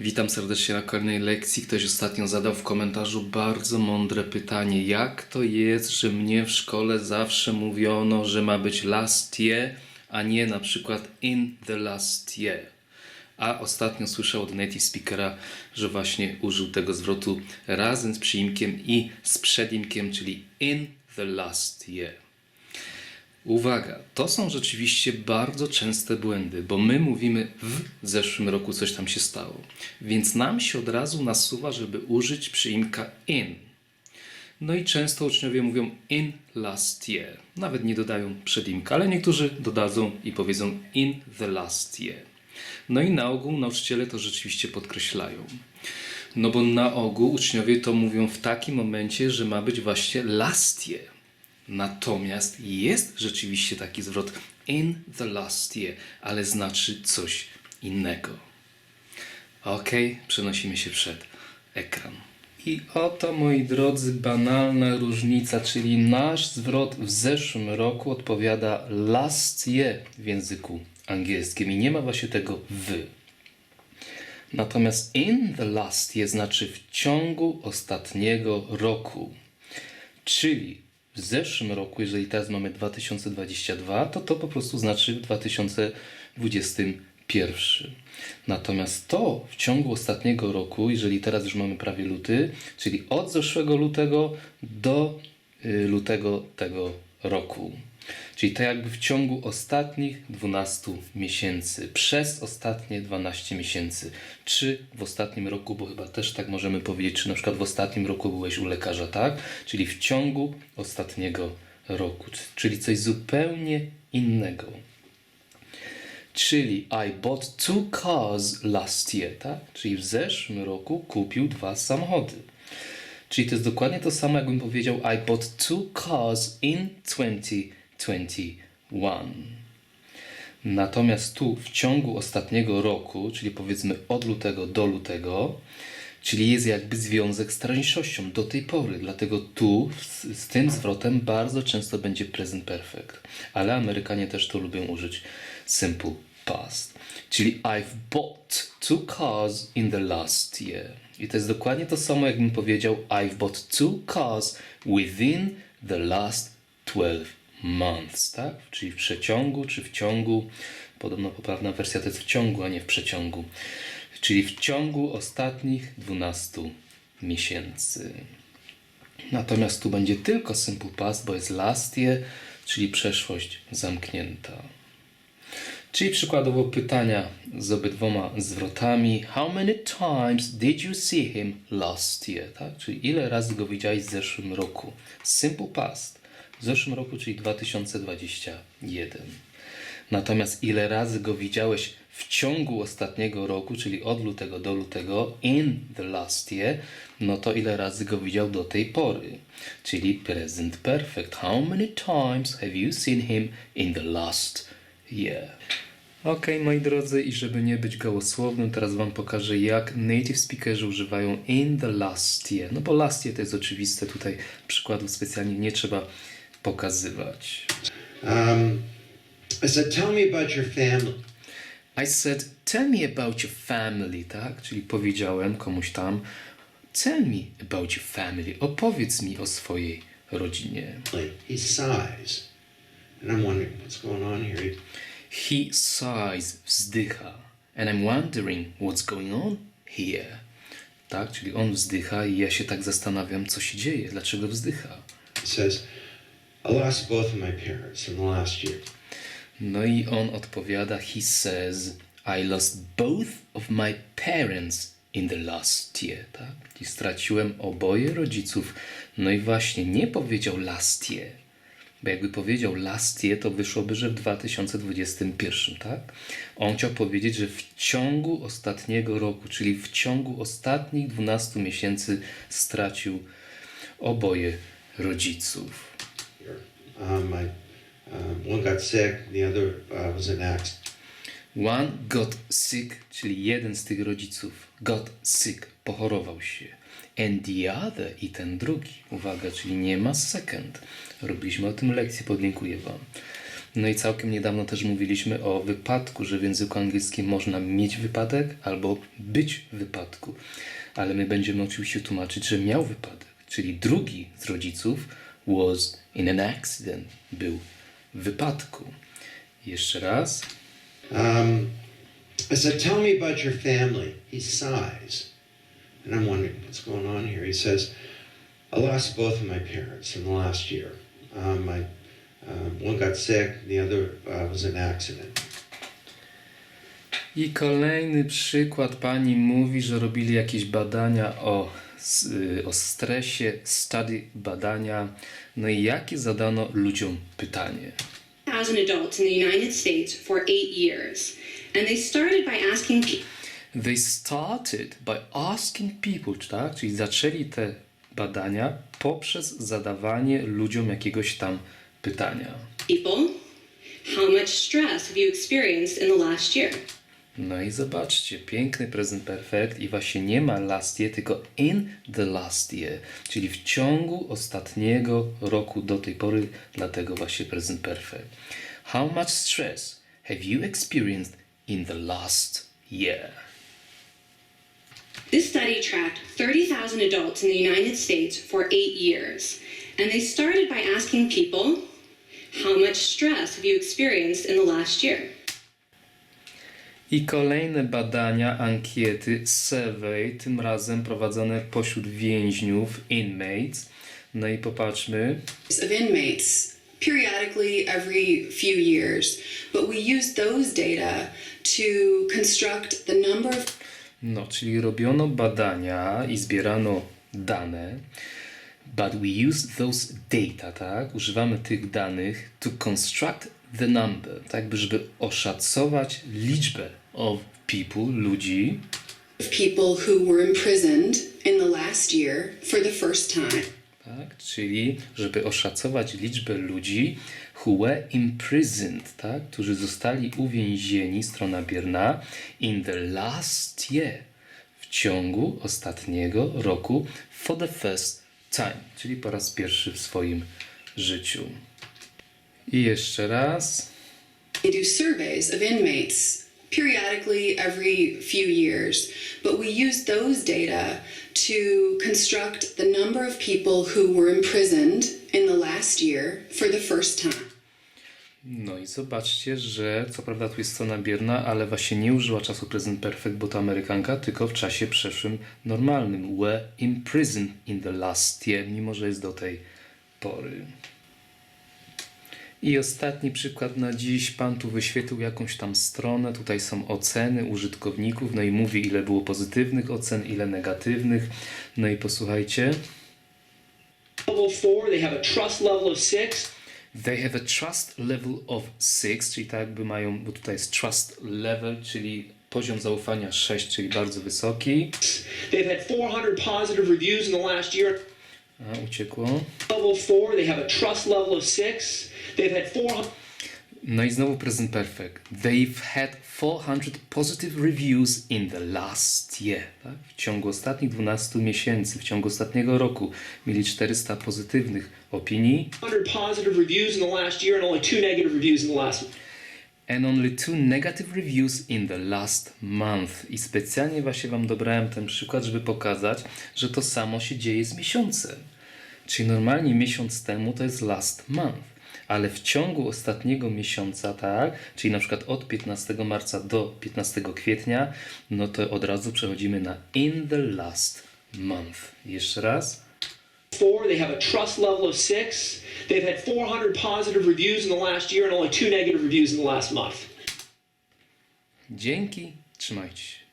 Witam serdecznie na kolejnej lekcji. Ktoś ostatnio zadał w komentarzu bardzo mądre pytanie. Jak to jest, że mnie w szkole zawsze mówiono, że ma być last year, a nie na przykład in the last year? A ostatnio słyszał od native speakera, że właśnie użył tego zwrotu razem z przyimkiem i z przedimkiem, czyli in the last year. Uwaga, to są rzeczywiście bardzo częste błędy, bo my mówimy w zeszłym roku coś tam się stało. Więc nam się od razu nasuwa, żeby użyć przyimka in. No i często uczniowie mówią in last year. Nawet nie dodają przedimka, ale niektórzy dodadzą i powiedzą in the last year. No i na ogół nauczyciele to rzeczywiście podkreślają. No bo na ogół uczniowie to mówią w takim momencie, że ma być właśnie last year. Natomiast jest rzeczywiście taki zwrot in the last year, ale znaczy coś innego. Ok, przenosimy się przed ekran. I oto, moi drodzy, banalna różnica, czyli nasz zwrot w zeszłym roku odpowiada last year w języku angielskim i nie ma właśnie tego w. Natomiast in the last year znaczy w ciągu ostatniego roku. Czyli w zeszłym roku, jeżeli teraz mamy 2022, to to po prostu znaczy w 2021. Natomiast to w ciągu ostatniego roku, jeżeli teraz już mamy prawie luty, czyli od zeszłego lutego do y, lutego tego roku. Czyli to jakby w ciągu ostatnich 12 miesięcy, przez ostatnie 12 miesięcy, czy w ostatnim roku, bo chyba też tak możemy powiedzieć, czy na przykład w ostatnim roku byłeś u lekarza, tak? Czyli w ciągu ostatniego roku, czyli coś zupełnie innego. Czyli I bought two cars last year, tak? Czyli w zeszłym roku kupił dwa samochody. Czyli to jest dokładnie to samo, jakbym powiedział I bought two cars in 2021. Natomiast tu w ciągu ostatniego roku, czyli powiedzmy od lutego do lutego, czyli jest jakby związek z teraźniejszością do tej pory. Dlatego tu z, z tym zwrotem bardzo często będzie present perfect. Ale Amerykanie też to lubią użyć simple past. Czyli I've bought two cars in the last year. I to jest dokładnie to samo, jakbym powiedział I've bought two cars within the last 12 months, tak? Czyli w przeciągu, czy w ciągu. Podobno poprawna wersja to jest w ciągu, a nie w przeciągu. Czyli w ciągu ostatnich 12 miesięcy. Natomiast tu będzie tylko simple past, bo jest last year, czyli przeszłość zamknięta. Czyli przykładowo pytania z obydwoma zwrotami. How many times did you see him last year? Tak? Czyli ile razy go widziałeś w zeszłym roku? Simple past. W zeszłym roku, czyli 2021. Natomiast ile razy go widziałeś w ciągu ostatniego roku, czyli od lutego do lutego, in the last year, no to ile razy go widział do tej pory? Czyli present perfect. How many times have you seen him in the last year? Ok, moi drodzy, i żeby nie być gołosłownym, teraz Wam pokażę, jak native speakerzy używają in the last year. No bo last year to jest oczywiste, tutaj przykładów specjalnie nie trzeba pokazywać. Um, I said, Tell me about your family. I said, tell me about your family, tak? Czyli powiedziałem komuś tam, tell me about your family, opowiedz mi o swojej rodzinie. He sighs. And I'm wondering what's going on here. He- He sighs, wzdycha. And I'm wondering what's going on here. Tak, czyli on wzdycha i ja się tak zastanawiam, co się dzieje, dlaczego wzdycha. He says, I lost both of my parents in the last year. No i on odpowiada, he says, I lost both of my parents in the last year, tak? I straciłem oboje rodziców. No i właśnie, nie powiedział last year, bo jakby powiedział last year, to wyszłoby, że w 2021, tak? On chciał powiedzieć, że w ciągu ostatniego roku, czyli w ciągu ostatnich 12 miesięcy stracił oboje rodziców. Um, I, um, one got sick, the other uh, was accident. One got sick, czyli jeden z tych rodziców got sick, pochorował się. And the other i ten drugi. Uwaga, czyli nie ma second. Robiliśmy o tym lekcję, podlinkuję Wam. No i całkiem niedawno też mówiliśmy o wypadku, że w języku angielskim można mieć wypadek albo być w wypadku. Ale my będziemy oczywiście tłumaczyć, że miał wypadek. Czyli drugi z rodziców was in an accident. Był w wypadku. Jeszcze raz. Um, I said, Tell me about your family. He sighs. And I'm wondering what's going on here. He says, I lost both of my parents in the last year. Um, my, um, one got sick, the other uh, was an accident. I kolejny przykład pani mówi, że robili jakieś badania o, o stresie, study badania. No i jakie zadano ludziom pytanie? 1,000 adults in the United States for eight years. And they started by asking They started by asking people, tak? Czyli zaczęli te badania poprzez zadawanie ludziom jakiegoś tam pytania. people, how much stress have you experienced in the last year? No i zobaczcie, piękny present perfect i właśnie nie ma last year, tylko in the last year, czyli w ciągu ostatniego roku do tej pory, dlatego właśnie present perfect. How much stress have you experienced in the last year? This study tracked 30,000 adults in the United States for eight years. And they started by asking people, how much stress have you experienced in the last year? I kolejne badania, ankiety, survey, tym razem prowadzone pośród więźniów, inmates. No i popatrzmy, of inmates periodically every few years, but we use those data to construct the number of No, czyli robiono badania i zbierano dane, but we use those data, tak? Używamy tych danych to construct the number, tak? By żeby oszacować liczbę of people, ludzi, people who were imprisoned in the last year for the first time. tak? Czyli żeby oszacować liczbę ludzi who were imprisoned, tak? Którzy zostali uwięzieni, strona bierna, in the last year, w ciągu ostatniego roku for the first time, czyli po raz pierwszy w swoim życiu. I jeszcze raz. They do surveys of inmates periodically every few years, but we use those data to construct the number of people who were imprisoned in the last year for the first time. No i zobaczcie, że co prawda tu jest strona bierna, ale właśnie nie użyła czasu present perfect, bo to Amerykanka, tylko w czasie przeszłym normalnym. Were imprisoned in the last year, mimo że jest do tej pory. I ostatni przykład na dziś. Pan tu wyświetlił jakąś tam stronę. Tutaj są oceny użytkowników. No i mówi, ile było pozytywnych ocen, ile negatywnych. No i posłuchajcie. level four, they have a trust level of six. They have a trust level of 6, czyli tak jakby mają, bo tutaj jest trust level, czyli poziom zaufania 6, czyli bardzo wysoki. They've had 400 positive reviews in the last year. A, uciekło. Level four, they have a trust level of six. They've had 400 No i znowu present perfect. They've had 400 positive reviews in the last year. Tak? W ciągu ostatnich 12 miesięcy, w ciągu ostatniego roku mieli 400 pozytywnych opinii positive reviews in the last year and only two negative reviews in the last and only two negative reviews in the last month. I specjalnie właśnie Wam dobrałem ten przykład, żeby pokazać, że to samo się dzieje z miesiącem. Czyli normalnie miesiąc temu to jest last month, ale w ciągu ostatniego miesiąca, tak, czyli na przykład od 15 marca do 15 kwietnia, no to od razu przechodzimy na in the last month. Jeszcze raz. Four, they have a trust level of six. They've had 400 positive reviews in the last year and only two negative reviews in the last month. Dzięki, trzymajcie.